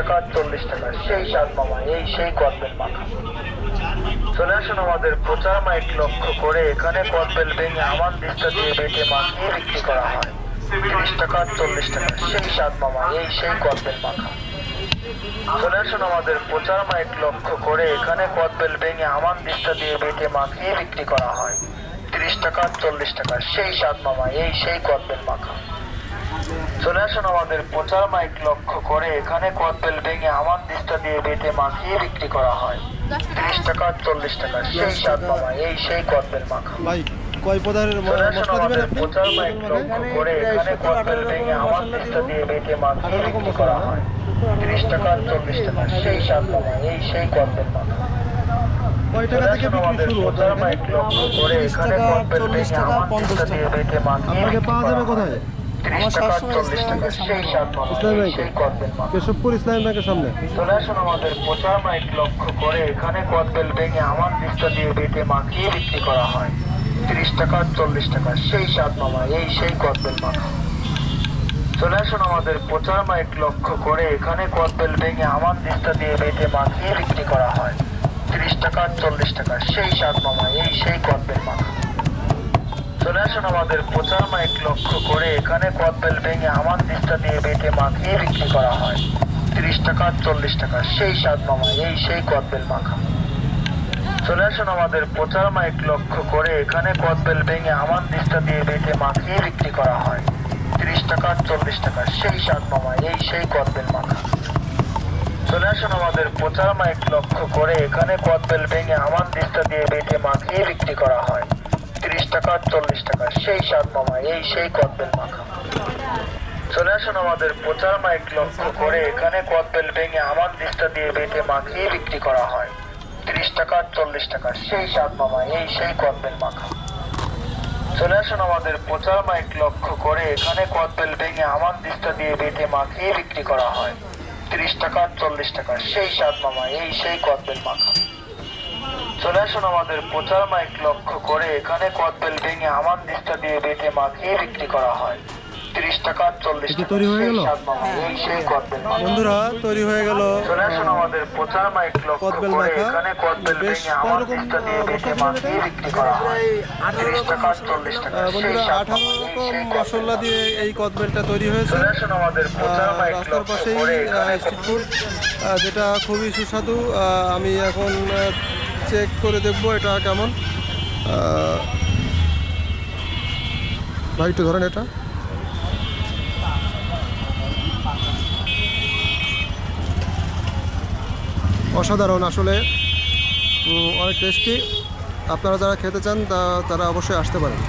টাকা চল্লিশ টাকা, সেই স্বাদ মামা এই সেই কদবেল মাখা চলে আসুন আমাদের প্রচার মাইক লক্ষ্য করে, এখানে কদবেল ভেঙে আমান দিস্তা দিয়ে বেটে মাখিয়ে বিক্রি করা হয়। তিরিশ টাকা, চল্লিশ টাকা, সেই সাত মামা এই সেই কদবেল মাখা। চলে আসুন আমাদের প্রচার মাইক লক্ষ্য করে, এখানে কদবেল ভেঙে দিয়ে বেটে মাখিয়ে বিক্রি করা হয়। তিরিশ টাকা, চল্লিশ টাকা, সেই স্বাদ মামা এই সেই কদবেল মাখা। চলে আসুন আমাদের প্রচার মাইক লক্ষ্য করে। এখানে কদবেল ভেঙে আমান দিস্তা দিয়ে বেটে মাখিয়ে বিক্রি করা হয়। তিরিশ টাকা চল্লিশ টাকা সেই স্বাদ মামা এই সেই কদবেল মাখা। কয় পদের মশলা দিবেন আপনি? প্রচার মাইক লক্ষ্য করে। এখানে কদবেল ভেঙে আমান দিস্তা দিয়ে বেটে মাখিয়ে বিক্রি করা হয়। তিরিশ টাকা চল্লিশ টাকা সেই স্বাদ মামা এই সেই কদবেল মাখা। কয় টাকা থেকে বিক্রি শুরু? হতো প্রচার মাইক লক্ষ্য করে। তিরিশ টাকা চল্লিশ টাকা পঞ্চাশ টাকা। আপনাকে পাওয়া যাবে কোথায়? চল্লিশ টাকা সেই স্বাদ মামা ইসলাম এই ব্যাংকে। সেই কদবেল মাখা কেশবপুর ইসলামী ব্যাংকের সামনে? চলে আসুন আমাদের প্রচার মাইক লক্ষ্য করে। এখানে কদবেল ভেঙে আমার দিস্তা দিয়ে বেটে মাখিয়ে বিক্রি করা হয়। তিরিশ টাকা চল্লিশ টাকা সেই স্বাদ মামা এই সেই কদবেল মাখা। চলে আসুন আমাদের প্রচার মাইক লক্ষ্য করে। এখানে কদবেল ভেঙে আমার দিস্তা দিয়ে বেটে মাখিয়ে বিক্রি করা হয়। তিরিশ টাকা চল্লিশ টাকা সেই স্বাদ মামা এই সেই কদবেল মাখা। আসুন আমাদের প্রচার মাইক লক্ষ্য করে এখানে কদবেল ভেঙে আমার দিস্তা দিয়ে বেটে মাখিয়ে বিক্রি করা হয়। তিরিশ টাকা, চল্লিশ টাকা, সেই স্বাদ মামা এই সেই কদবেল মাখা। চলে আসুন আমাদের প্রচার মাইক লক্ষ্য করে এখানে কদবেল ভেঙে আমার দিস্তা দিয়ে বেটে মাখিয়ে বিক্রি করা হয়। তিরিশ টাকা, চল্লিশ টাকা, সেই স্বাদ মামা এই সেই কদবেল মাখা। চলে আসুন আমাদের প্রচার মাইক লক্ষ্য করে এখানে কদবেল ভেঙে আমার দিস্তা দিয়ে বেটে মাখিয়ে বিক্রি করা হয়। তিরিশ টাকা, চল্লিশ টাকা, সেই স্বাদ মামা, এই সেই কদবেল মাখা। চলে আসুন আমাদের প্রচার মাইক লক্ষ্য করে, এখানে কদবেল ভেঙে আমার দিস্তা দিয়ে বেটে মাখিয়ে বিক্রি করা হয়। তিরিশ টাকা, চল্লিশ টাকা, সেই স্বাদ মামা, এই সেই কদবেল মাখা। চলে আসুন আমাদের প্রচার মাইক লক্ষ্য করে, এখানে কদবেল ভেঙে আমার দিস্তা দিয়ে বেটে মাখিয়ে বিক্রি করা হয়। তিরিশ টাকা, চল্লিশ টাকা, সেই স্বাদ মামা, এই সেই কদবেল মাখা। চলে আসুন আমাদের প্রচার মাইক লক্ষ্য করে। এখানে কদবেল ভেঙে আমার দিস্তা দিয়ে বেটে মাখিয়ে বিক্রি করা হয়। তিরিশ টাকা চল্লিশ টাকা। তৈরি হয়ে গেল? এই সেই কদবেল বন্ধুরা তৈরি হয়ে গেল। চলে আসুন আমাদের প্রচার মাইক লক্ষ্য করে। এখানে কদবেল ভেঙে আমার কয়রকম, দিয়ে বেটে মশলা মাখিয়ে বিক্রি করা হয়। তিরিশ টাকা চল্লিশ টাকা। বন্ধুরা আঠারো এই রকম মশলা দিয়ে এই কদবেলটা তৈরি হয়েছে। চলে আসুন আমাদের প্রচার আহ, রাস্তার পাশেই স্ট্রিট ফুড যেটা খুবই সুস্বাদু। আহ, আমি এখন চেক করে দেখব এটা কেমন। ভাই একটু ধরেন এটা। অসাধারণ আসলে। অনেক টেস্টি আপনারা যারা খেতে চান তারা অবশ্যই আসতে পারেন।